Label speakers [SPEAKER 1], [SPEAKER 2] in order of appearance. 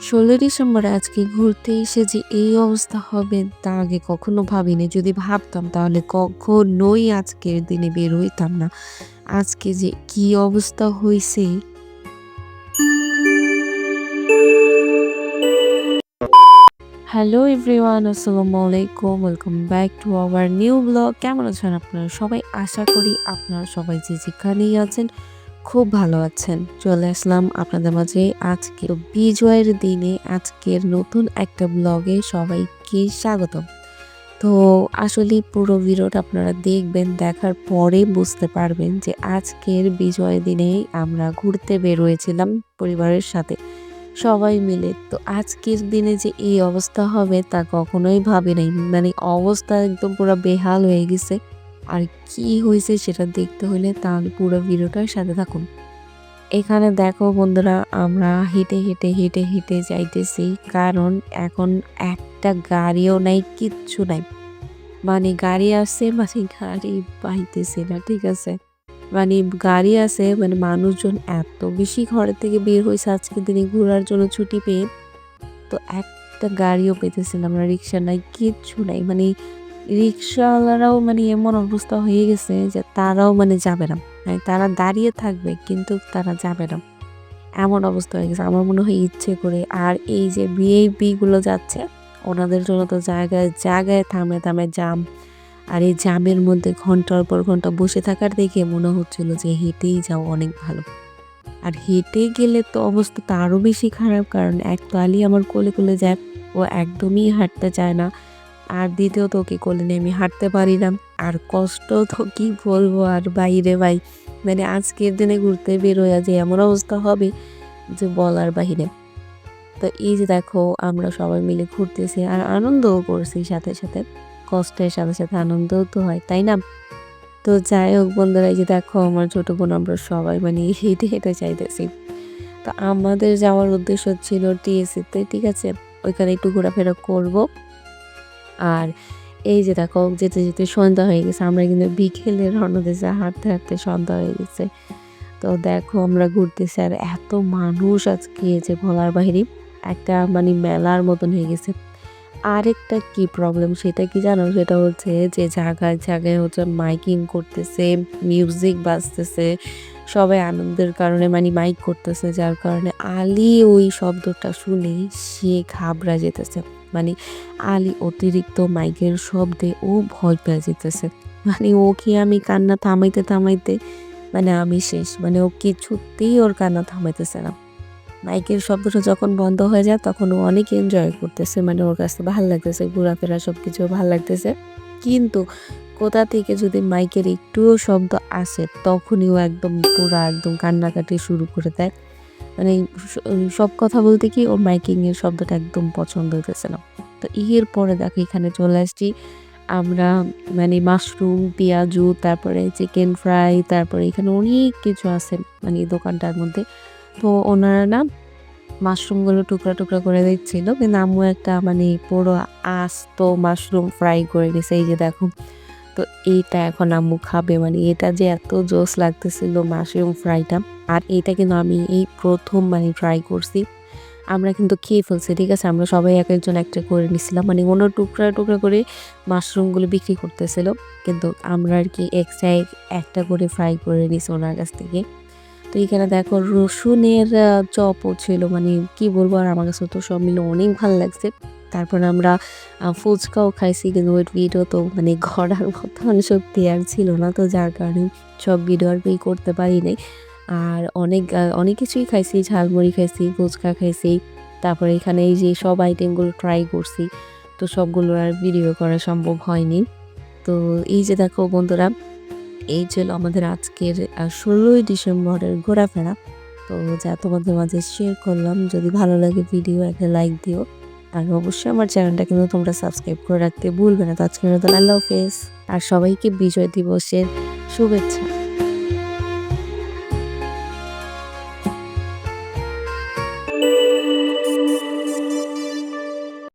[SPEAKER 1] ষোলো ডিসেম্বরে আজকে ঘুরতে এসে যে এই অবস্থা হবে তা আগে কখনো ভাবিনি। যদি ভাবতাম তাহলে কখনোই আজকের দিনে বের হইতাম না। আজকে যে কি অবস্থা হয়েছে হ্যালো এভরিওয়ান, আসসালামু আলাইকুম। Welcome back to our new blog. কেমন আছেন আপনারা সবাই? আশা করি আপনারা সবাই যে যেখানেই আছেন খুব ভালো আছেন। চলে আসলাম আপনাদের মাঝে আজকে বিজয়ের দিনে আজকের নতুন একটা ব্লগে সবাইকে স্বাগতম। তো আসলে পুরো ভিডিওটা আপনারা দেখবেন, দেখার পরে বুঝতে পারবেন যে আজকের বিজয়ের দিনে আমরা ঘুরতে বের হয়েছিলাম পরিবারের সাথে, সবাই মিলে। তো আজকের দিনে যে এই অবস্থা হবে তা কখনোই ভাবি নাই মানে অবস্থা একদম পুরো বেহাল হয়ে গেছে। আর কি হয়েছে সেটা দেখতে হলে তাহলে পুরো ভিডিওটার সাথে থাকুন। এখানে দেখো বন্ধুরা, আমরা হেঁটে হেঁটে হেঁটে হেঁটে যাইতেছি, কারণ এখন একটা গাড়িও নাই, কিচ্ছু নাই। মানে গাড়ি আসছে মানে গাড়ি পাইতেছে না, ঠিক আছে? মানে গাড়ি আছে মানে মানুষজন এত বেশি ঘরের থেকে বের হয়েছে আজকে দিনে, ঘোরার জন্য ছুটি পেয়ে। তো একটা গাড়িও পেতেছিলাম না রিক্সা নাই, কিচ্ছু নাই। মানে রিক্সাওয়ালারাও মানে এমন অবস্থা হয়ে গেছে যে তারাও মানে যাবে না। মানে তারা দাঁড়িয়ে থাকবে কিন্তু তারা যাবে না। এমন অবস্থা হয়ে গেছে। আমার মনে হয় ইচ্ছে করে আর এই যে ভিআইপি গুলো যাচ্ছে, ওনাদের জন্য তো জায়গায় জায়গায় থামে থামে জাম। আর এই জামের মধ্যে ঘণ্টার পর ঘণ্টা বসে থাকার দেখে মনে হচ্ছিল যে হেঁটেই যাও অনেক ভালো। আর হেঁটে গেলে তো অবস্থা তো আরও বেশি খারাপ, কারণ এক তো আলি আমার কোলে কোলে যায়, ও একদমই হাঁটতে চায় না। আর দ্বিতীয়ত ওকে কোলে নিয়ে আমি হাঁটতে পারি না আর কষ্ট তো কি বলব আর বাইরে ভাই? মানে আজকের দিনে ঘুরতে বেরোয়া যে এমন অবস্থা হবে যে বলার বাহিরে। তো এই যে দেখো, আমরা সবাই মিলে ঘুরতেছি আর আনন্দও করছি সাথে সাথে। কষ্টের সাথে সাথে আনন্দও তো হয়, তাই না? তো যাই হোক বন্ধুরা, এই যে দেখো, আমার ছোটো বোন, আমরা সবাই মানে হেঁটে হেঁটে চাইতেছি তো আমাদের যাওয়ার উদ্দেশ্য ছিল টিএসিতে ঠিক আছে? ওইখানে একটু ঘোরাফেরা করব। আর এই যে দেখো, যেতে যেতে সন্ধ্যা হয়ে গেছে, আমরা কিন্তু বিকেলে রওনা দিয়েছি হাঁটতে হাঁটতে সন্ধ্যা হয়ে গেছে। তো দেখো, আমরা ঘুরতেছি, আর এত মানুষ আজকে যে বলার বাহিরে, একটা মানে মেলার মতন হয়ে গেছে। আরেকটা কি প্রবলেম সেটা কি জানো? সেটা হচ্ছে যে জায়গায় জায়গায় হচ্ছে মাইকিং করতেছে মিউজিক বাজতেছে, সবাই আনন্দের কারণে মানে মাইক করতেছে, যার কারণে আলি ওই শব্দটা শুনে সে ঘাবড়া যেতেছে। মানে আলী অতিরিক্ত মাইকের শব্দে ও ভয় পেয়ে যেতেছে। মানে ওকে আমি কান্না থামাইতে থামাইতে মানে আমি শেষ মানে ও কিছুতেই ওর কান্না থামাইতেছে না। মাইকের শব্দটা যখন বন্ধ হয়ে যায়, তখন ও অনেক এনজয় করতেছে মানে ওর কাছে ভালো লাগতেছে, ঘোরাফেরা সব কিছু ভালো লাগতেছে। কিন্তু কোথা থেকে যদি মাইকের একটুও শব্দ আসে, তখনই ও একদম পুরা একদম কান্নাকাটি শুরু করে দেয়। মানে সব কথা বলতে কি ওর মাইকিংয়ের শব্দটা একদম পছন্দ হইতেছে না। তো এর পরে দেখো এখানে চলে আসছি। আমরা মানে মাশরুম, পেঁয়াজু, তারপরে চিকেন ফ্রাই, তারপরে এখানে অনেক কিছু আছে মানে দোকানটার মধ্যে। তো ওনারা না মাশরুমগুলো টুকরা টুকরা করে দিচ্ছিল। কিন্তু আম্মু একটা মানে পুরো আস্ত মাশরুম ফ্রাই করে দিছে এই যে দেখো তো এইটা এখন আম্মু খাবে। মানে এটা যে এত জোস লাগতেছিল মাশরুম ফ্রাইটা। আর এইটা কিন্তু আমি এই প্রথম মানে ট্রাই করছি। আমরা কিন্তু খেয়ে ফেলছি, ঠিক আছে? আমরা সবাই এক একজন একটা করে নিছিলাম। মানে অন্য টুকরা টুকরা করে মাশরুমগুলো বিক্রি করতেছিল। কিন্তু আমরা আর কি এক্সট্রা একটা করে ফ্রাই করে নিছি ওনার কাছ থেকে। তো এখানে দেখো রসুনের চপও ছিল। মানে কি বলব আর আমার কাছে তো সব মিলে অনেক ভালো লাগছে। তারপর আমরা ফুচকাও খাইছি কিন্তু ওই ভিডিও তো মানে ঘরার মতন সত্যি আর ছিল না তো যার কারণে সব ভিডিও আর করতে পারি নাই। আর অনেক অনেক কিছুই খাইছি, ঝালমুড়ি খাইছি, ফুচকা খাইছি, তারপরে এখানে এই যে সব আইটেমগুলো ট্রাই করছি, তো সবগুলো আর ভিডিও করা সম্ভব হয়নি। তো এই যে দেখো বন্ধুরা, এই ছিল আমাদের আজকের ষোলোই ডিসেম্বরের ঘোরাফেরা। তো যা তোমাদের মাঝে শেয়ার করলাম, যদি ভালো লাগে ভিডিও একটা লাইক দিও। আর অবশ্যই আমার চ্যানেলটা কিন্তু তোমরা সাবস্ক্রাইব করে রাখতে ভুলবে না। তো আজকের মতন আল্লাহ হাফেজ। আর সবাইকে বিজয় দিবসের শুভেচ্ছা।